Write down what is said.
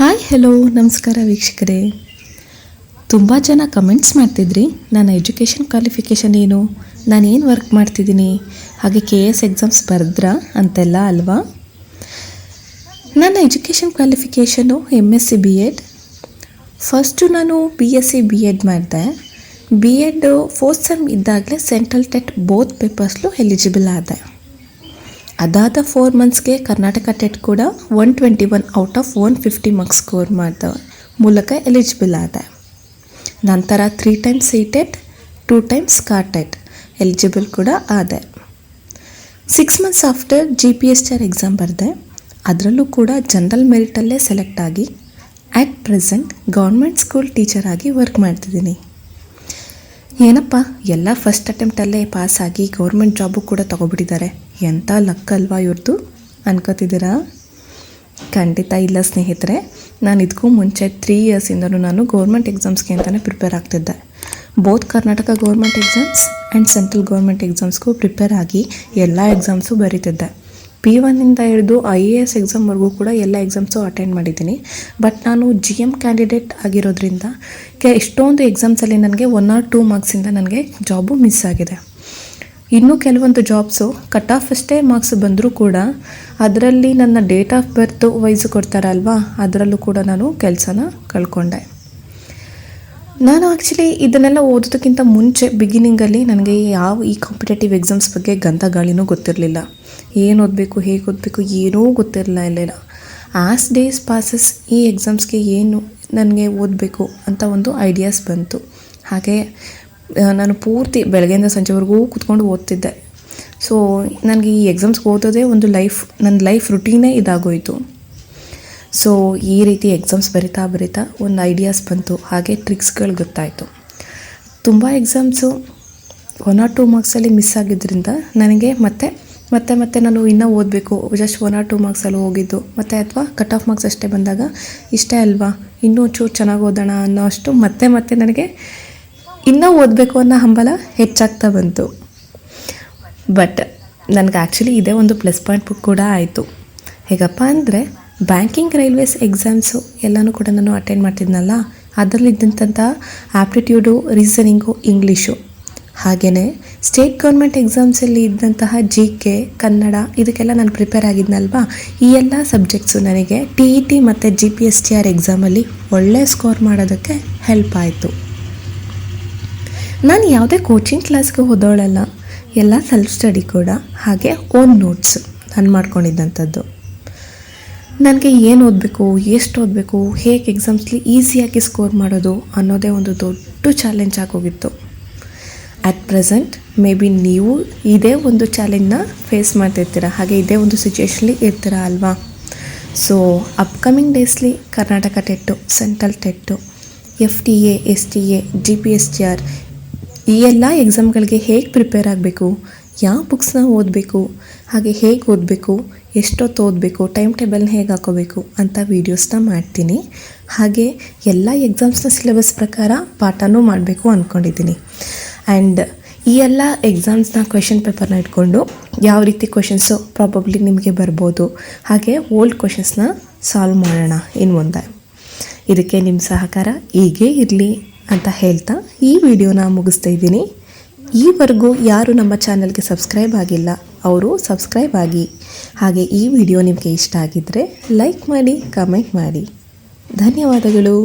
Hi hello ನಮಸ್ಕಾರ ವೀಕ್ಷಕರೇ. ತುಂಬ ಜನ ಕಮೆಂಟ್ಸ್ ಮಾಡ್ತಿದ್ರಿ. ನನ್ನ ಎಜುಕೇಷನ್ ಕ್ವಾಲಿಫಿಕೇಷನ್ ಏನು? ನಾನು ಏನು ವರ್ಕ್ ಮಾಡ್ತಿದ್ದೀನಿ? ಹಾಗೆ ಕೆ ಎಸ್ ಎಕ್ಸಾಮ್ಸ್ ಬರೆದ್ರಾ ಅಂತೆಲ್ಲ ಅಲ್ವಾ? ನನ್ನ education qualification M S C B Ed first ನಾನು B S C B Ed ಮಾಡಿದೆ. ಬಿ ಎಡ್ ಫೋರ್ತ್ ಸೆಮ್ ಇದ್ದಾಗಲೇ ಸೆಂಟ್ರಲ್ ಟೆಟ್ ಬೋತ್ ಪೇಪರ್ಸ್ಲು ಎಲಿಜಿಬಲ್ ಆದೆ. ಅದಾದ ಫೋರ್ ಮಂತ್ಸ್ಗೆ ಕರ್ನಾಟಕ ಟೆಟ್ ಕೂಡ one twenty one out of one fifty marks score ಮಾಡಿದ ಮೂಲಕ ಎಲಿಜಿಬಲ್ ಆದೆ. ನಂತರ three times C TET two times car TET eligible ಕೂಡ ಆದೆ. Six months after G P S T R exam ಬರೆದೆ, ಅದರಲ್ಲೂ ಕೂಡ ಜನರಲ್ ಮೆರಿಟಲ್ಲೇ ಸೆಲೆಕ್ಟ್ ಆಗಿ at present government school teacher ಆಗಿ ವರ್ಕ್ ಮಾಡ್ತಿದ್ದೀನಿ. ಏನಪ್ಪ, ಎಲ್ಲ ಫಸ್ಟ್ ಅಟೆಂಪ್ಟಲ್ಲೇ ಪಾಸಾಗಿ ಗೌರ್ಮೆಂಟ್ ಜಾಬು ಕೂಡ ತೊಗೊಬಿಟ್ಟಿದ್ದಾರೆ. ಎಂಥ ಲಕ್ ಅಲ್ವಾ ಇವ್ರದ್ದು ಅನ್ಕೋತಿದ್ದೀರಾ? ಖಂಡಿತ ಇಲ್ಲ ಸ್ನೇಹಿತರೆ. ನಾನು ಇದಕ್ಕೂ ಮುಂಚೆ ತ್ರೀ ಇಯರ್ಸಿಂದಲೂ ನಾನು ಗೌರ್ಮೆಂಟ್ ಎಕ್ಸಾಮ್ಸ್ಗೆ ಅಂತಲೇ prepare ಆಗ್ತಿದ್ದೆ. Both Karnataka government exams and central government ಎಕ್ಸಾಮ್ಸ್ಗೂ prepare ಆಗಿ ಎಲ್ಲ ಎಕ್ಸಾಮ್ಸು ಬರೀತಿದ್ದೆ. ಪಿ ಒನ್ನಿಂದ ಹಿಡಿದು ಐ ಎ ಎಸ್ ಎಕ್ಸಾಮ್ವರೆಗೂ ಕೂಡ ಎಲ್ಲ ಎಕ್ಸಾಮ್ಸು ಅಟೆಂಡ್ ಮಾಡಿದ್ದೀನಿ. ಬಟ್ ನಾನು ಜಿ ಎಂ ಕ್ಯಾಂಡಿಡೇಟ್ ಆಗಿರೋದ್ರಿಂದ ಕೆ ಎಷ್ಟೊಂದು ಎಕ್ಸಾಮ್ಸಲ್ಲಿ ನನಗೆ ಒನ್ ಆರ್ ಟೂ ಮಾರ್ಕ್ಸಿಂದ ನನಗೆ ಜಾಬು ಮಿಸ್ ಆಗಿದೆ. ಇನ್ನೂ ಕೆಲವೊಂದು ಜಾಬ್ಸು ಕಟ್ ಆಫ್ ಅಷ್ಟೇ ಮಾರ್ಕ್ಸ್ ಬಂದರೂ ಕೂಡ ಅದರಲ್ಲಿ ನನ್ನ ಡೇಟ್ ಆಫ್ ಬರ್ತ್ ವೈಸ್ ಕೊಡ್ತಾರಲ್ವಾ, ಅದರಲ್ಲೂ ಕೂಡ ನಾನು ಕೆಲಸನ ಕಳ್ಕೊಂಡೆ. ನಾನು ಆ್ಯಕ್ಚುಲಿ ಇದನ್ನೆಲ್ಲ ಓದೋದಕ್ಕಿಂತ ಮುಂಚೆ ಬಿಗಿನಿಂಗಲ್ಲಿ ನನಗೆ ಯಾವ ಈ ಕಾಂಪಿಟೇಟಿವ್ ಎಕ್ಸಾಮ್ಸ್ ಬಗ್ಗೆ ಗಂಧ ಗಾಳಿನೂ ಗೊತ್ತಿರಲಿಲ್ಲ. ಏನು ಓದಬೇಕು, ಹೇಗೆ ಓದಬೇಕು, ಏನೂ ಗೊತ್ತಿರಲಿಲ್ಲ ಇರಲಿಲ್ಲ ಆಸ್ ಡೇಸ್ ಪಾಸಸ್ ಈ ಎಕ್ಸಾಮ್ಸ್ಗೆ ಏನು ನನಗೆ ಓದಬೇಕು ಅಂತ ಒಂದು ಐಡಿಯಾಸ್ ಬಂತು. ಹಾಗೆ ನಾನು ಪೂರ್ತಿ ಬೆಳಗ್ಗೆಯಿಂದ ಸಂಜೆವರೆಗೂ ಕೂತ್ಕೊಂಡು ಓದ್ತಿದ್ದೆ. ಸೊ ನನಗೆ ಈ ಎಕ್ಸಾಮ್ಸ್ಗೆ ಓದೋದೇ ಒಂದು ಲೈಫ್ ನನ್ನ ಲೈಫ್ ರುಟೀನೇ ಇದಾಗೋಯಿತು. ಸೊ ಈ ರೀತಿ ಎಕ್ಸಾಮ್ಸ್ ಬರಿತಾ ಬರಿತಾ ಒಂದು ಐಡಿಯಾಸ್ ಬಂತು. ಹಾಗೆ ಟ್ರಿಕ್ಸ್ಗಳು ಗೊತ್ತಾಯಿತು. ತುಂಬ ಎಕ್ಸಾಮ್ಸು ಒನ್ ಆರ್ ಟೂ ಮಾರ್ಕ್ಸಲ್ಲಿ ಮಿಸ್ ಆಗಿದ್ದರಿಂದ ನನಗೆ ಮತ್ತೆ ಮತ್ತೆ ಮತ್ತೆ ನಾನು ಇನ್ನೂ ಓದಬೇಕು. ಜಸ್ಟ್ ಒನ್ ಆರ್ ಟೂ ಮಾರ್ಕ್ಸಲ್ಲಿ ಹೋಗಿದ್ದು. ಮತ್ತು ಅಥವಾ ಕಟ್ ಆಫ್ ಮಾರ್ಕ್ಸ್ ಅಷ್ಟೇ ಬಂದಾಗ ಇಷ್ಟೇ ಅಲ್ವಾ? ಇನ್ನೂ ಚೂರು ಚೆನ್ನಾಗಿ ಓದೋಣ ಅನ್ನೋ ಅಷ್ಟು ಮತ್ತೆ ಮತ್ತೆ ನನಗೆ ಇನ್ನೂ ಓದಬೇಕು ಅನ್ನೋ ಹಂಬಲ ಹೆಚ್ಚಾಗ್ತಾ ಬಂತು. ಬಟ್ ನನಗೆ ಆ್ಯಕ್ಚುಲಿ ಇದೇ ಒಂದು ಪ್ಲಸ್ ಪಾಯಿಂಟ್ ಕೂಡ ಆಯಿತು. ಹೇಗಪ್ಪ ಅಂದರೆ ಬ್ಯಾಂಕಿಂಗ್, ರೈಲ್ವೇಸ್ ಎಕ್ಸಾಮ್ಸು ಎಲ್ಲನೂ ಕೂಡ ನಾನು ಅಟೆಂಡ್ ಮಾಡ್ತಿದ್ನಲ್ಲ ಅದರಲ್ಲಿದ್ದಂಥ ಆಪ್ಟಿಟ್ಯೂಡು, ರೀಸನಿಂಗು ಇಂಗ್ಲೀಷು. ಹಾಗೆಯೇ ಸ್ಟೇಟ್ ಗೌರ್ಮೆಂಟ್ ಎಕ್ಸಾಮ್ಸಲ್ಲಿ ಇದ್ದಂತಹ ಜಿ ಕೆ, ಕನ್ನಡ ಇದಕ್ಕೆಲ್ಲ ನಾನು ಪ್ರಿಪೇರ್ ಆಗಿದ್ನಲ್ವಾ? ಈ ಎಲ್ಲ ಸಬ್ಜೆಕ್ಟ್ಸು ನನಗೆ ಟಿ ಇ ಟಿ ಮತ್ತು G P S T R ಎಕ್ಸಾಮಲ್ಲಿ ಒಳ್ಳೆ ಸ್ಕೋರ್ ಮಾಡೋದಕ್ಕೆ ಹೆಲ್ಪ್ ಆಯಿತು. ನಾನು ಯಾವುದೇ ಕೋಚಿಂಗ್ ಕ್ಲಾಸ್ಗೆ ಹೋದವಳಲ್ಲ, ಎಲ್ಲ ಸೆಲ್ಫ್ ಸ್ಟಡಿ ಕೂಡ, ಹಾಗೆ ಓನ್ ನೋಟ್ಸ್ ನಾನು ಮಾಡ್ಕೊಂಡಿದ್ದಂಥದ್ದು. ನನಗೆ ಏನು ಓದಬೇಕು, ಎಷ್ಟು ಓದಬೇಕು, ಹೇಗೆ ಎಕ್ಸಾಮ್ಸ್ಲಿ ಈಸಿಯಾಗಿ ಸ್ಕೋರ್ ಮಾಡೋದು ಅನ್ನೋದೇ ಒಂದು ದೊಡ್ಡ ಚಾಲೆಂಜ್ ಆಗೋಗಿತ್ತು ಅಟ್ ಪ್ರೆಸೆಂಟ್ ಮೇ ಬಿ ನೀವು ಇದೇ ಒಂದು ಚಾಲೆಂಜ್ನ ಫೇಸ್ ಮಾಡ್ತಿರ್ತೀರ. ಹಾಗೆ ಇದೇ ಒಂದು ಸಿಚುಯೇಷನ್ಲಿ ಇರ್ತೀರ ಅಲ್ವಾ? So upcoming ಡೇಸ್ಲಿ Karnataka TET central TET F T A S T A G P S T R ಈ ಎಲ್ಲ ಎಕ್ಸಾಮ್ಗಳಿಗೆ ಹೇಗೆ ಪ್ರಿಪೇರ್ ಆಗಬೇಕು? ಯಾವ ಬುಕ್ಸ್ನ ಓದಬೇಕು, ಹಾಗೆ ಹೇಗೆ ಓದಬೇಕು, ಎಷ್ಟೊತ್ತು ಓದಬೇಕು ಟೈಮ್ ಟೇಬಲ್ನ ಹೇಗೆ ಹಾಕೋಬೇಕು ಅಂತ ವೀಡಿಯೋಸ್ನ ಮಾಡ್ತೀನಿ. ಹಾಗೆ ಎಲ್ಲ ಎಕ್ಸಾಮ್ಸ್ನ ಸಿಲೆಬಸ್ ಪ್ರಕಾರ ಪಾಠನೂ ಮಾಡಬೇಕು ಅಂದ್ಕೊಂಡಿದ್ದೀನಿ ಆ್ಯಂಡ್ ಈ ಎಲ್ಲ ಎಕ್ಸಾಮ್ಸ್ನ ಕ್ವೆಶನ್ ಪೇಪರ್ನ ಇಟ್ಕೊಂಡು ಯಾವ ರೀತಿ ಕ್ವೆಶನ್ಸು ಪ್ರಾಬಬ್ಲಿ ನಿಮಗೆ ಬರ್ಬೋದು, ಹಾಗೆ ಓಲ್ಡ್ ಕ್ವೆಶನ್ಸ್ನ ಸಾಲ್ವ್ ಮಾಡೋಣ ಇನ್ನು ಮುಂದೆ. ಇದಕ್ಕೆ ನಿಮ್ಮ ಸಹಕಾರ ಹೀಗೇ ಇರಲಿ ಅಂತ ಹೇಳ್ತಾ ಈ ವಿಡಿಯೋನ ಮುಗಿಸ್ತಾ ಇದ್ದೀನಿ. ಈವರೆಗೂ ಯಾರು ನಮ್ಮ ಚಾನಲ್ಗೆ ಸಬ್ಸ್ಕ್ರೈಬ್ ಆಗಿಲ್ಲ, ಅವರು ಸಬ್ಸ್ಕ್ರೈಬ್ ಆಗಿ. ಹಾಗೆ ಈ ವಿಡಿಯೋ ನಿಮಗೆ ಇಷ್ಟ ಆಗಿದ್ದರೆ ಲೈಕ್ ಮಾಡಿ, ಕಮೆಂಟ್ ಮಾಡಿ. ಧನ್ಯವಾದಗಳು.